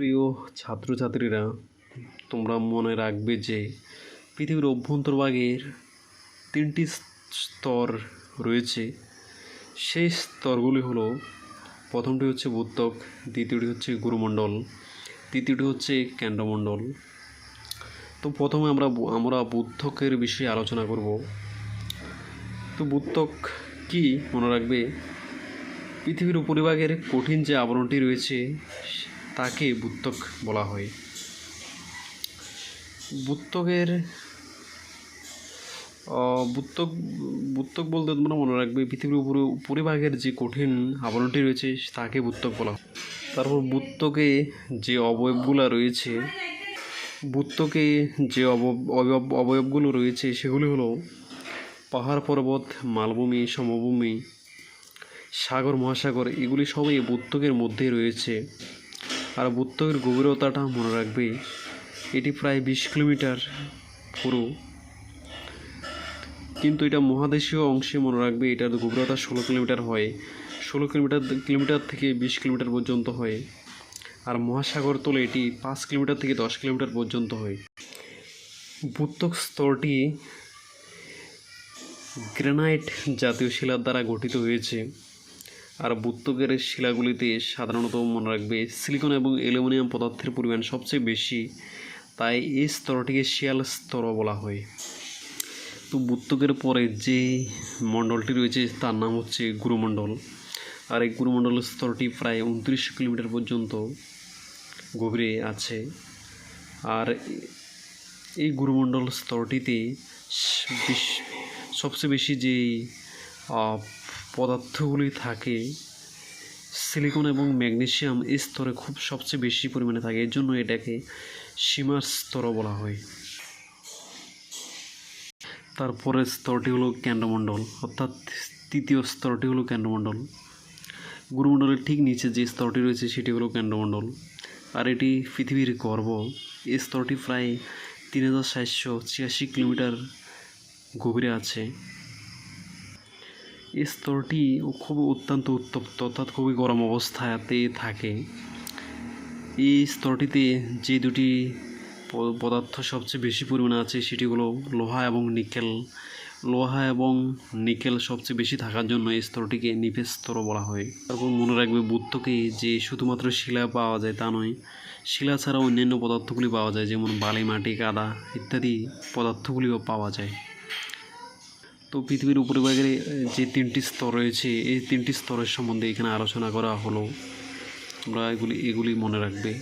প্রিয় ছাত্রছাত্রীরা, তোমরা মনে রাখবে যে পৃথিবীর অভ্যন্তরভাগের তিনটি স্তর রয়েছে। সেই স্তরগুলি হলো, প্রথমটি হচ্ছে ভূত্বক দ্বিতীয়টি হচ্ছে গুরুমণ্ডল, তৃতীয়টি হচ্ছে কেন্দ্রমণ্ডল। তো প্রথমে আমরা আমরা বুদ্ধকের বিষয়ে আলোচনা করব। তো বুদ্ধক কি মনে রাখবে? পৃথিবীর উপরিভাগের কঠিন যে আবরণটি রয়েছে তাকে বুত্তক বলা হয়। বুত্তকের বুত্তক বুত্তক বলতে তোমরা মনে রাখবে, পৃথিবীর উপরে, উপরিভাগের যে কঠিন আবরণটি রয়েছে, তাকে বুত্তক বলা হয়। তারপর বুত্তকে যে অবয়বগুলো রয়েছে, বুত্তকে যে অবয়ব, অবয়বগুলো রয়েছে, সেগুলি হলো পাহাড় পর্বত, মালভূমি, সমভূমি, সাগর, মহাসাগর, এগুলি সবই বুত্তকের মধ্যে রয়েছে। আর বুত্তকের গভীরতাটা মনে রাখবে, এটি প্রায় বিশ কিলোমিটার পুরো। কিন্তু এটা মহাদেশীয় অংশে মনে রাখবে, এটার গভীরতা ষোলো কিলোমিটার হয়। ষোলো কিলোমিটার কিলোমিটার থেকে বিশ কিলোমিটার পর্যন্ত হয়। আর মহাসাগর তলে এটি পাঁচ কিলোমিটার থেকে দশ কিলোমিটার পর্যন্ত হয়। বুত্তক স্তরটি গ্রানাইট জাতীয় শিলার দ্বারা গঠিত হয়েছে। আর বুত্তকের শিলাগুলিতে সাধারণত মনে রাখবে সিলিকন এবং অ্যালুমিনিয়াম পদার্থের পরিমাণ সবচেয়ে বেশি। তাই এই স্তরটিকে শিয়াল স্তর বলা হয়। তো বুত্তকের পরে যে মণ্ডলটি রয়েছে, তার নাম হচ্ছে গুরুমণ্ডল। আর এই গুরুমণ্ডল স্তরটি প্রায় উনত্রিশ কিলোমিটার পর্যন্ত গভীরে আছে। আর এই গুরুমণ্ডল স্তরটিতে সবচেয়ে বেশি যে পদার্থগুলি থাকে, সিলিকন এবং ম্যাগনেশিয়াম স্তরে খুব সবচেয়ে বেশি পরিমাণে থাকে। এর জন্য এটাকে সীমার স্তরও বলা হয়। তারপরের স্তরটি হলো কেন্দ্রমণ্ডল, অর্থাৎ তৃতীয় স্তরটি হলো কেন্দ্রমণ্ডল। গুরুমণ্ডলের ঠিক নিচে যে স্তরটি রয়েছে সেটি হলো কেন্দ্রমণ্ডল। আর এটি পৃথিবীর গর্ব এই স্তরটি প্রায় তিন হাজার সাতশো ছিয়াশি কিলোমিটার গভীরে আছে। স্তরটি খুব অত্যন্ত উত্তপ্ত, অর্থাৎ খুবই গরম অবস্থাতে থাকে। এই স্তরটিতে যে দুটি পদার্থ সবচেয়ে বেশি পরিমাণে আছে সেটি হলো লোহা এবং নিকেল। লোহা এবং নিকেল সবচেয়ে বেশি থাকার জন্য এই স্তরটিকে নিভের স্তরও বলা হয়। তারপর মনে রাখবে বুদ্ধকে যে শুধুমাত্র শিলা পাওয়া যায় তা নয়, শিলা ছাড়া অন্যান্য পদার্থগুলি পাওয়া যায়, যেমন বালি, মাটি, কাদা ইত্যাদি পদার্থগুলিও পাওয়া যায়। তো পৃথিবীর উপরিভাগের যে তিনটি স্তর রয়েছে, এই তিনটি স্তরের সম্বন্ধে এখানে আলোচনা করা হলো। তোমরা এগুলি এগুলি মনে রাখবে।